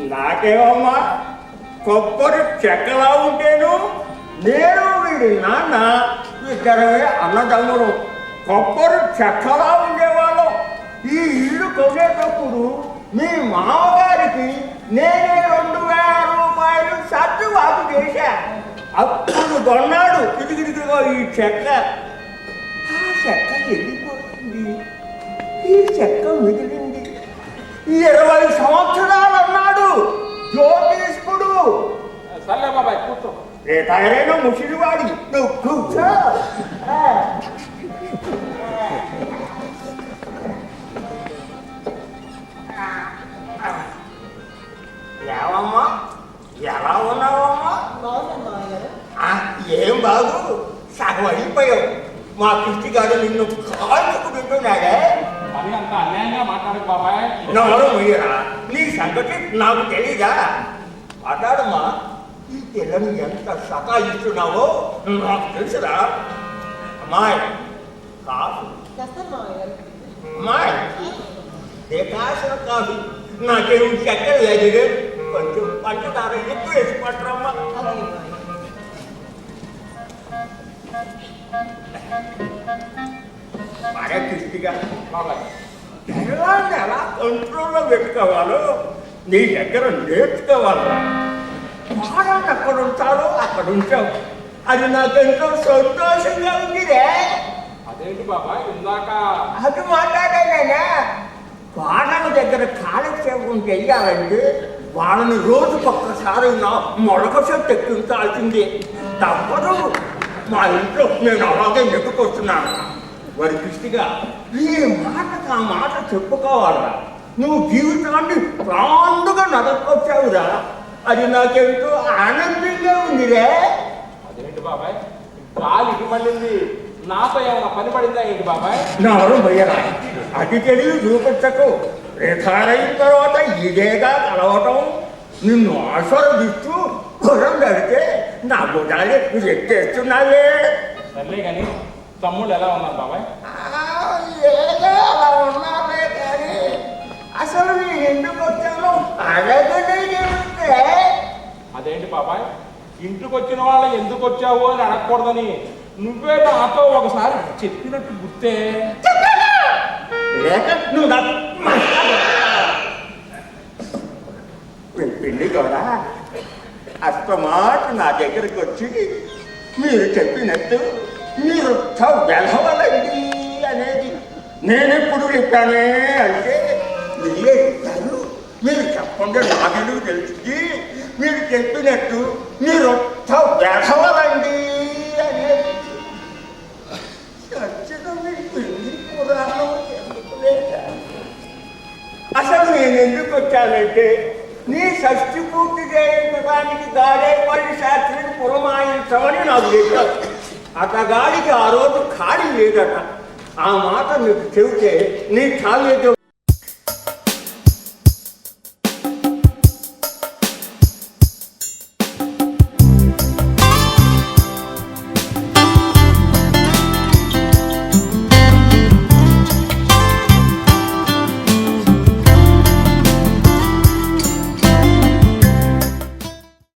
నాకేమమ్మా? కొబ్బరి చెక్కలా ఉంటేను? నేను వీడి నాన్న ఇద్దరమే అన్నదమ్ములు. కొబ్బరి చెక్కలా ఉండేవాళ్ళం. ఈ ఇల్లు కొనేటప్పుడు మీ మామగారికి నేనే రెండు వేల రూపాయలు సర్దుబాటు చేశా. అప్పుడు కొన్నాడు ఇదిగిదిగో ఈ చెక్క. ఆ చెక్క వెళ్ళిపోతుంది ఈ చెక్క మిగిలింది. ఇరవై సంవత్సరాలు సర్లే బాబాయ్ కూర్చో. రేతాయరైన ముసిలివాడి నువ్వు కూర్చో. ఏమమ్మా ఎలా ఉన్నావమ్మా? ఏం బాగు? సగం అయిపోయావు మా కృష్టి గారు నిన్ను కాల్చుకుంటున్నాడే మరి అంత అన్యాయంగా మాట్లాడకు బాబాయ్. నోరు మీరా నీ సంగతి నాకు తెలీదా? మాట్లాడమ్మా. ఈ పిల్లని ఎంత సతాయిస్తున్నావో నాకు తెలుసురా. అమ్మాయి కాదు. అమ్మాయి దేకాసిన కాదు. నాకేం చక్కెర లేదు. కొంచెం పంచదార ఎక్కువ వేసి పట్టరమ్మా బాగా కృష్టిగా బాబాయ్ పిల్లాన్ని ఎలా కంట్రోల్లో పెట్టుకోవాలో? నీ దగ్గర నేర్చుకోవాలా? వాడాన్ని ఎక్కడ ఉంటారో అక్కడ ఉంచావు అది నాకెంతో సంతోషంగా ఉందిరే. అదేంటి బాబాయ్ ఇందాక? అది మాట్లాడానైనా వాడల దగ్గర కాలక్షేపం చెయ్యాలంటే వాళ్ళని రోజు ఒక్కసారి నా మొలక చెట్టు ఎక్కించాల్సిందే తప్పదు. మా ఇంట్లో నేను అలాగే నెట్టుకొస్తున్నాను వారి దృష్టిగా ఈ మాటకు ఆ మాట చెప్పుకోవాలా? నువ్వు జీవితాన్ని ప్రాండుగా నడకొచ్చావురా అది నాకెంతో ఆనందంగా ఉందిరే. అదేంటి బాబాయ్? గాలి ఇటు మళ్ళింది. నాతో ఏమైనా పని పడిందా ఏంటి బాబాయ్? నారు భయ్యరా అది తెలివి చూపించకు. రిటైర్ తర్వాత ఇదేగా కలవటం. నిన్ను ఆశీర్వదిస్తూ గుర్రం కడితే నా ఎక్కువ ఎత్తేస్తున్నావే. సర్లే కానీ తమ్ముళ్ళు ఎలా ఉన్నారు బాబాయ్? ఆ, ఏదో అలా ఉన్నావే కానీ అసలు నేను ఎందుకు వచ్చాను అడగలేదే అదేంటి బాబాయ్? ఇంటికి వచ్చిన వాళ్ళు ఎందుకు వచ్చావు అని అడగకూడదని నువ్వే నాతో ఒకసారి చెప్పినట్టు గుర్తే. లేక నువ్వు పెళ్ళి కూడా అస్తమాట నా దగ్గరికి వచ్చి మీరు చెప్పినట్టు మీరు వెలవలండి అనేది నేనెప్పుడు చెప్పానే అంటే మీరే చెప్పారు మీరు చెప్పండి నాకెందుకు తెలుస్తుంది? మీరు చెప్పినట్టు మీరు వెలవలండి అనేది ఖచ్చితంగా పురాణం అసలు నేను ఎందుకు వచ్చానంటే నీ షష్టి పూర్తి చేయడానికి గాడేపల్లి శాస్త్రిని పురమాయించమని నాకు చెప్పారు. అతగాడికి ఆ రోజు ఖాళీ లేదట. ఆ మాట నీకు చెబితే నీ కాళ్ళు